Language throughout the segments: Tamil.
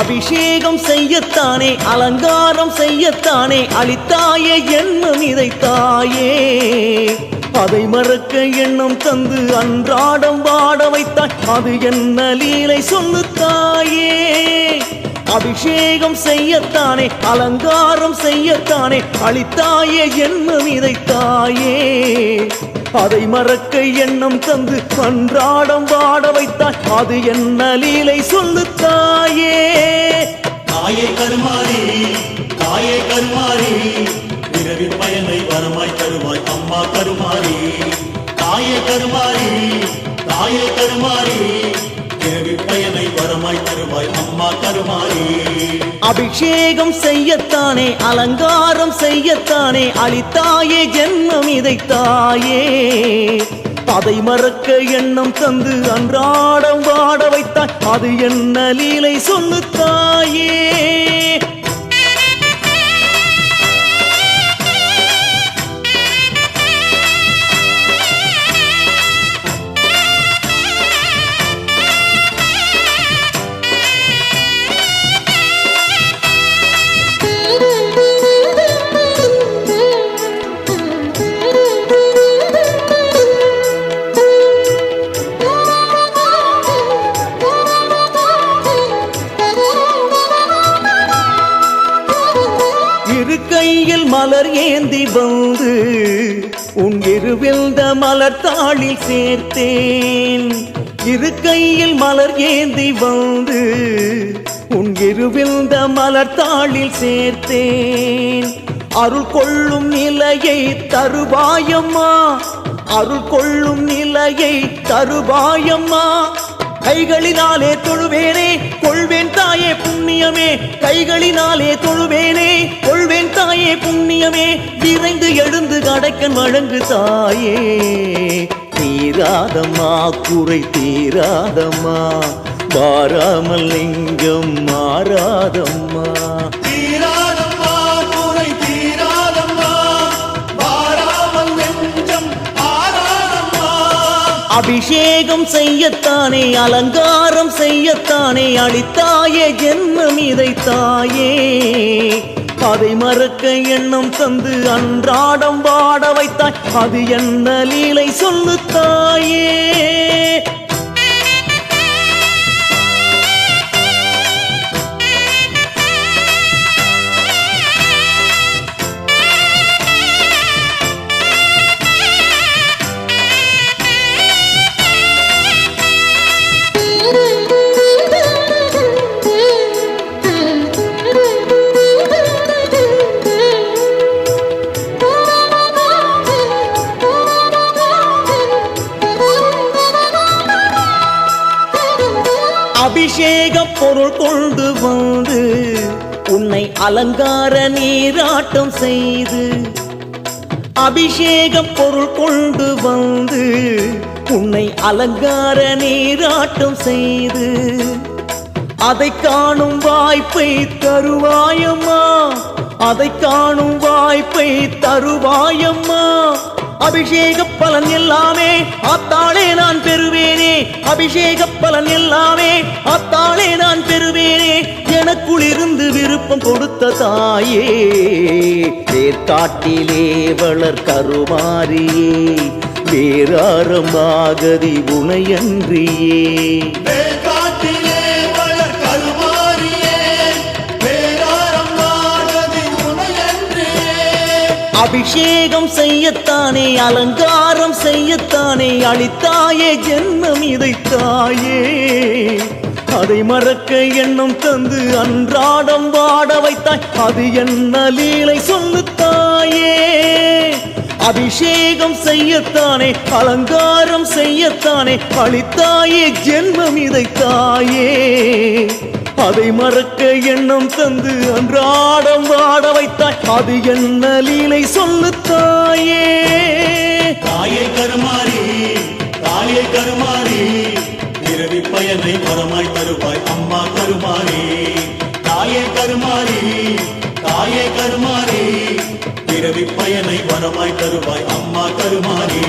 அபிஷேகம் செய்யத்தானே அலங்காரம் செய்யத்தானே அளித்தாயே எண்ணம் தாயே அதை மறக்க எண்ணம் தந்து அன்றாடம் வாட வைத்தாய் அது என்ன லீலை சொல்லு தாயே அபிஷேகம் செய்யத்தானே அலங்காரம் செய்யத்தானே அளித்தாயே என்னும் இதை தாயே அதை மறக்க எண்ணம் தந்து அன்றாடம் வாட வைத்தாய் அது என்ன லீலை சொல்லு தாயே தாயே கருமாறி தாயே கருமாறி இரவின் பயனை வரமாய் தருவாய் அம்மா கருமாறி. தாயே கருமாறி தாயே கருமாறி பயனை வரமாய் தருவாய் அம்மா கருமாரி அபிஷேகம் செய்யத்தானே அலங்காரம் செய்யத்தானே அளித்தாயே ஜென்மம் இதைத்தாயே. அதை மறக்க எண்ணம் தந்து அன்றாடம் வாட வைத்தாய் அது என்ன லீலை சொல்லு தாயே வந்து உன் மலர் தாளில் சேர்த்தேன். இரு கையில் மலர் ஏந்தி வந்து உன் இருவில்த மலர் தாளில் சேர்த்தேன். அருள் கொள்ளும் நிலையை தருவாயம்மா. அருள் கொள்ளும் நிலையை தருவாயம்மா. கைகளினாலே தொழுவேனே கொள்வேன் தாயே புண்ணியமே. கைகளினாலே தொழுவேனே கொள்வேன் தாயே புண்ணியமே. விரைந்து எழுந்து கடைக்கன் வழங்கு தாயே. தீராதம்மா குறை தீராதம்மா. மாறாமல் லிங்கம் மாறாதம்மா. அபிஷேகம் செய்யத்தானே அலங்காரம் செய்யத்தானே அளித்தாயே ஜென்மம் இதை தாயே அதை மறக்க எண்ணம் தந்து அன்றாடம் வாட வைத்தாய் அது என்ன லீலை சொல்லு தாயே அபிஷேக பொருள் கொண்டு வந்து உன்னை அலங்கார நீராட்டம் செய்து அபிஷேக பொருள் கொண்டு வந்து உன்னை அலங்கார நீராட்டம் செய்து அதை காணும் வாய்ப்பை தருவாயம்மா அதை காணும் வாய்ப்பை தருவாயம்மா. அபிஷேக பலன் எல்லாமே அத்தாளே நான் பெறுவேனே. அபிஷேக பலன் எல்லாமே அத்தாளே நான் பெறுவேனே. எனக்குளிருந்து விருப்பம் கொடுத்த தாயே தேர்காட்டிலே வளர் கருமாரியே வேறாரமாகதி உனையன்றியே. அபிஷேகம் செய்யத்தானே அலங்காரம் செய்யத்தானே அளித்தாயே ஜென்மம் இதை தாயே அதை மறக்க எண்ணம் தந்து அன்றாடம் வாட வைத்தாய் அது என்ன லீலை சொல்லு தாயே அபிஷேகம் செய்யத்தானே அலங்காரம் செய்யத்தானே அளித்தாயே ஜென்மம் இதை தாயே அதை மறக்க எண்ணம் தந்து அன்றாடம் வாட வைத்தாய். அது என்ன லீலை சொல்லு தாயே தாயை கருமாறி தாயை கருமாறி இரவி பயனை வரமாய் தருவாய் அம்மா கருமாறி. தாயே கருமாறி தாயே கருமாறி இரவி பயனை வரமாய் தருவாய் அம்மா கருமாறி.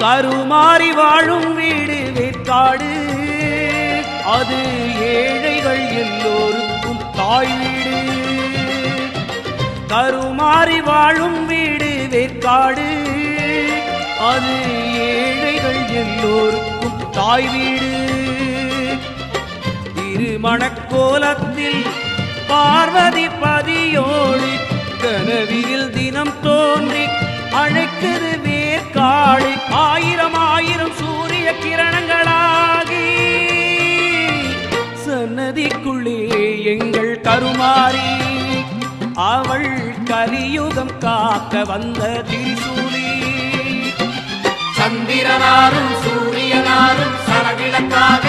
கருமாறி வாழும் வீடு வேற்காடு. அது ஏழைகள் எல்லோருக்கும் தாய் வீடு. கருமாறி வாழும் வீடு வேற்காடு. அது ஏழைகள் எல்லோருக்கும் தாய் வீடு. திருமணக்கோலத்தில் பார்வதி பதியோடு கனவியில் தினம் தோன்றி அழைக்கிறது அழைக்குது காளி ஆயிரம் ஆயிரம் சூரிய கிரணங்களாகி சன்னதிக்குள்ளே எங்கள் கருமாறி அவள் கலியுகம் காக்க வந்த திரிசூலி. சந்திரனாரும் சூரியனாரும் சரவிளக்காக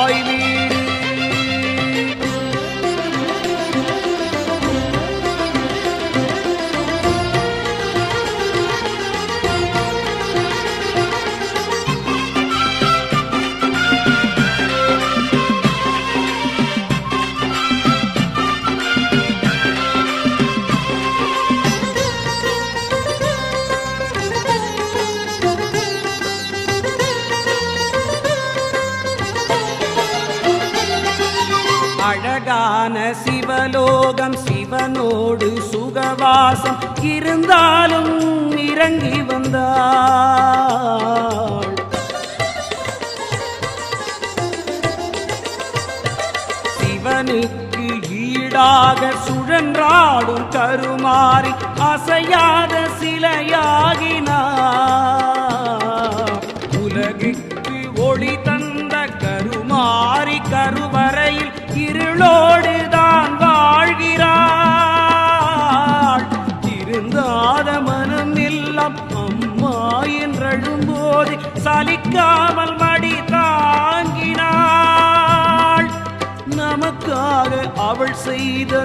எல்லோருக்கும் தாய் அழகான சிவலோகம் சிவனோடு சுகவாசம் இருந்தாலும் இறங்கி வந்தாள். சிவனுக்கு ஈடாக சுழன்றாடும் கருமாறி அசையாத சிலையாகினார் என்றழும்போது மடி தாங்கினாள். நமக்காக அவள் செய்த